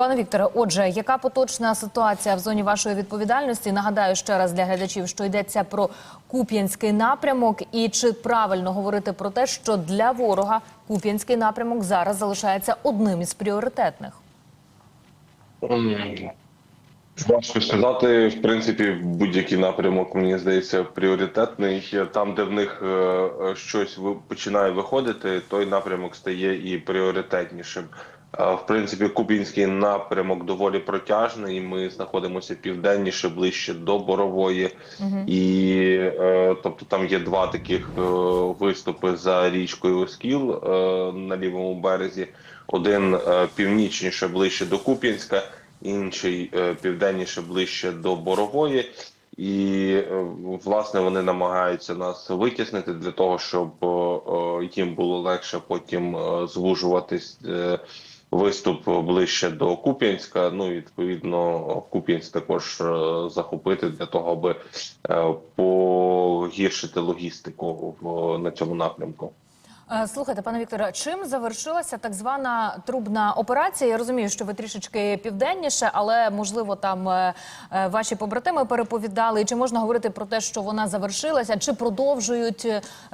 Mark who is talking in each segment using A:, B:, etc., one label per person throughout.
A: Пане Вікторе, отже, яка поточна ситуація в зоні вашої відповідальності? Нагадаю ще раз для глядачів, що йдеться про Куп'янський напрямок, і чи правильно говорити про те, що для ворога Куп'янський напрямок зараз залишається одним із пріоритетних?
B: М, Важко сказати, в принципі, будь-який напрямок, мені здається, пріоритетний. Там, де в них е, е, щось починає виходити, той напрямок стає і пріоритетнішим. В принципі, Кубінський напрямок доволі протяжний. Ми знаходимося південніше, ближче до Борової, і е, тобто там є два таких е, виступи за річкою Оскіл е, на лівому березі. Один північніше, ближче до Куп'янська, інший південніше, ближче до Борової. І власне вони намагаються нас витіснити для того, щоб їм було легше потім звужуватись виступ ближче до Куп'янська. Ну відповідно Куп'янськ також е, захопити для того, аби е, погіршити логістику на цьому напрямку.
A: Е, Слухайте, пане Вікторе, чим завершилася так звана трубна операція? Я розумію, що ви трішечки південніше, але можливо там ваші побратими переповідали. Чи можна говорити про те, що вона завершилася, чи продовжують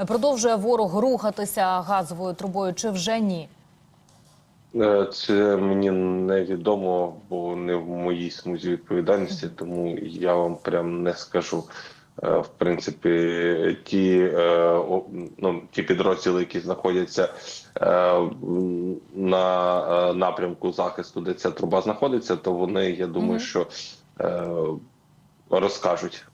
A: продовжує ворог рухатися газовою трубою, чи вже ні?
B: Е, Це мені невідомо, бо не в моїй смузі відповідальності, тому я вам прям не скажу. Е, В принципі, ті, е, ну, ті підрозділи, які знаходяться на напрямку захисту, де ця труба знаходиться, то вони, я думаю, що розкажуть.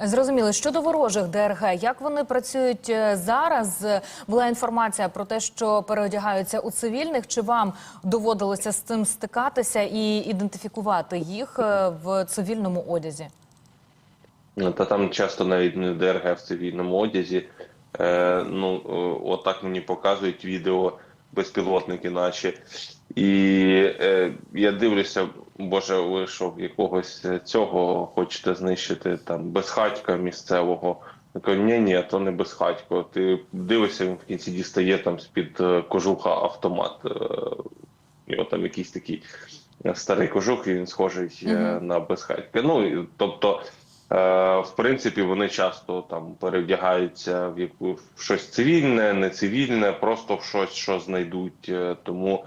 A: Зрозуміло. Щодо ворожих ДРГ, як вони працюють е, зараз? Е, Була інформація про те, що переодягаються у цивільних. Чи вам доводилося з цим стикатися і ідентифікувати їх е, в цивільному одязі?
B: Та там часто навіть не ДРГ в цивільному одязі. Е, ну, отак мені показують відео безпілотники наші. І е, я дивлюся, боже, ви що, якогось цього хочете знищити там безхатька місцевого. Я кажу, ні, ні, то не безхатько. Ти дивишся, він в кінці дістає там з-під е, кожуха автомат. Е, його там якийсь такий е, старий кожух, і він схожий е, на безхатька. Ну, тобто, е, в принципі, вони часто там перевдягаються в яку в щось цивільне, не цивільне, просто в щось, що знайдуть. Е, Тому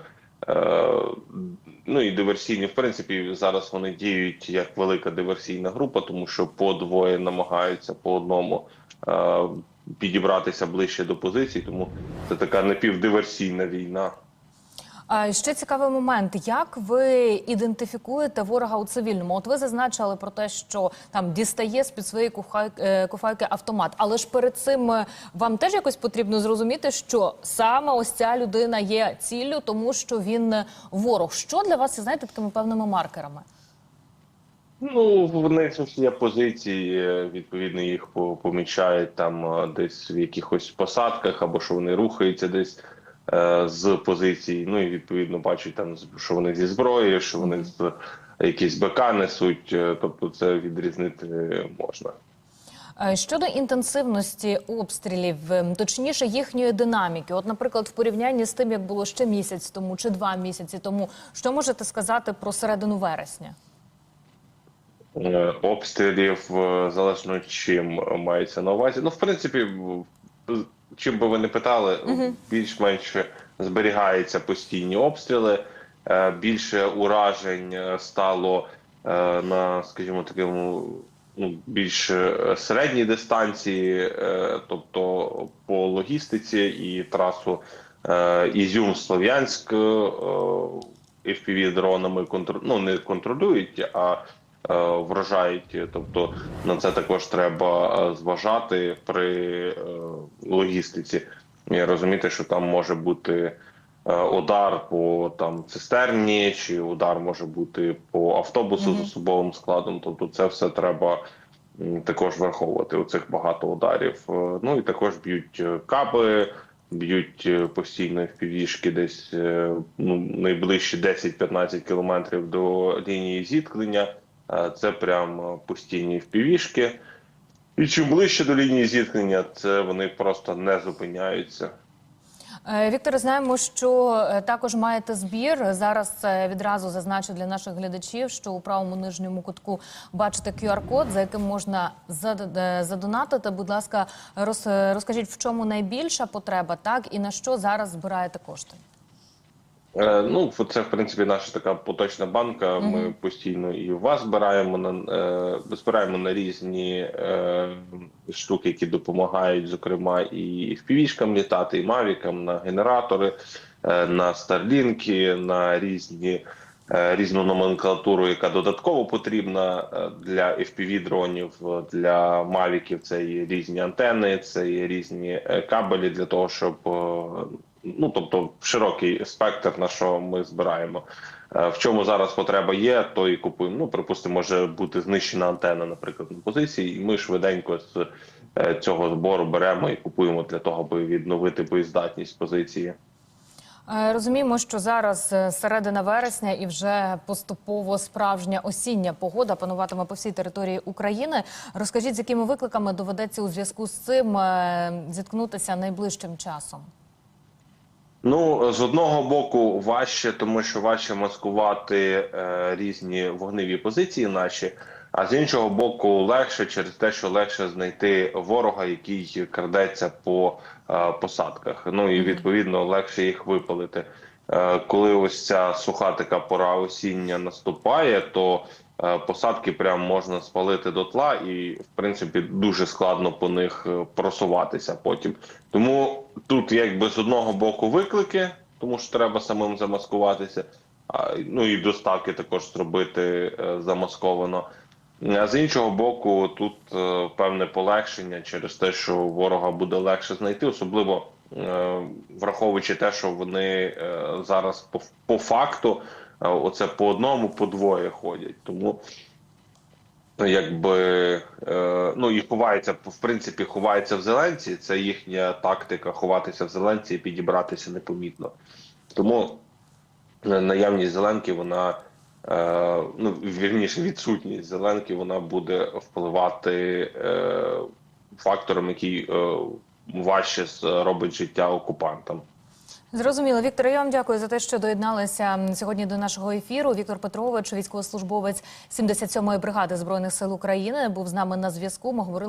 B: е, ну і диверсійні, в принципі, зараз вони діють як велика диверсійна група, тому що по двоє намагаються по одному. е, Підібратися ближче до позицій, тому це така напівдиверсійна війна.
A: Ще цікавий момент. Як ви ідентифікуєте ворога у цивільному? От ви зазначили про те, що там дістає з під своєї е, куфайки автомат. Але ж перед цим е, вам теж якось потрібно зрозуміти, що саме ось ця людина є ціллю, тому що він е, ворог. Що для вас є, знаєте, такими певними маркерами?
B: Ну, в них є позиції, відповідно, їх помічають там десь в якихось посадках, або що вони рухаються десь з позицій. Ну і відповідно бачать там, що вони зі зброєю, що вони з якісь БК несуть. е, Тобто, це відрізнити можна.
A: Е, Щодо інтенсивності обстрілів, точніше їхньої динаміки, от, наприклад, в порівнянні з тим, як було ще місяць тому чи два місяці тому, що можете сказати про середину вересня?
B: Е, обстрілів е, залежно чим мається на увазі. Ну, в принципі, чим би ви не питали, більш-менш зберігаються постійні обстріли. Е, Більше уражень е, стало е, на, скажімо, такому ну, більш середній дистанції, тобто по логістиці і трасу е, Ізюм-Слов'янськ fpv дронами контр... ну, не контролюють, а вражають. Тобто на це також треба е, зважати при е, логістиці. І розуміти, що там може бути е, удар по там цистерні, чи удар може бути по автобусу з особовим складом. Тобто, це все треба. Також враховувати у цих багато ударів. Е, Ну і також б'ють е, каби, б'ють е, постійно в півішки десь е, ну, найближчі 10-15 кілометрів до лінії зіткнення. Це прям постійні впівішки. І чим ближче до лінії зіткнення, це вони просто не зупиняються.
A: Е, Вікторе, знаємо, що е, також маєте збір. Зараз е, відразу зазначу для наших глядачів, що у правому нижньому кутку бачите QR-код, за яким можна задонатити. Будь ласка, розкажіть, в чому найбільша потреба, так і на що зараз збираєте кошти?
B: Е, Ну, це в принципі наша така поточна банка. Ми постійно і вас збираємо на е, збираємо на різні е, штуки, які допомагають, зокрема, і впівішкам літати, і мавікам, на генератори, на старлінки, на різні. Різну номенклатуру, яка додатково потрібна для fpv дронів для мавіків. Це є різні антени, це є різні кабелі для того, щоб ну тобто широкий спектр на що ми збираємо. Е, В чому зараз потреба є, то і купуємо. Ну, припустимо, може бути знищена антенна, наприклад, на позиції, і ми швиденько з е, цього збору беремо і купуємо для того, аби відновити боєздатність позиції.
A: Е, Розуміємо, що зараз середина вересня і вже поступово справжня осіння погода пануватиме по всій території України. Розкажіть, з якими викликами доведеться у зв'язку з цим зіткнутися найближчим часом?
B: Ну, з одного боку, важче, тому що важче маскувати е, різні вогневі позиції наші, а з іншого боку, легше через те, що легше знайти ворога, який крадеться по е, посадках. Ну і відповідно легше їх випалити. Е, коли ось ця суха така пора осіння наступає, то е, посадки прям можна спалити до тла, і в принципі дуже складно по них е, просуватися потім. Тому тут якби з одного боку виклики, тому що треба самим замаскуватися, ну і доставки також зробити е, замасковано. А з іншого боку, тут е, певне полегшення через те, що ворога буде легше знайти, особливо е, враховуючи те, що вони зараз по, по факту оце по одному, по двоє ходять. Тому якби е, ну і ховається в принципі, ховається в зеленці. Це їхня тактика ховатися в зеленці і підібратися непомітно. Тому наявність зеленки, вона е, ну вірніше, відсутність зеленки, вона буде впливати е, фактором, який важче робить життя окупантам.
A: Зрозуміло, Віктор, я вам дякую за те, що доєдналися сьогодні до нашого ефіру. Віктор Петрович, військовослужбовець 77-ї бригади збройних сил України, був з нами на зв'язку. Ми.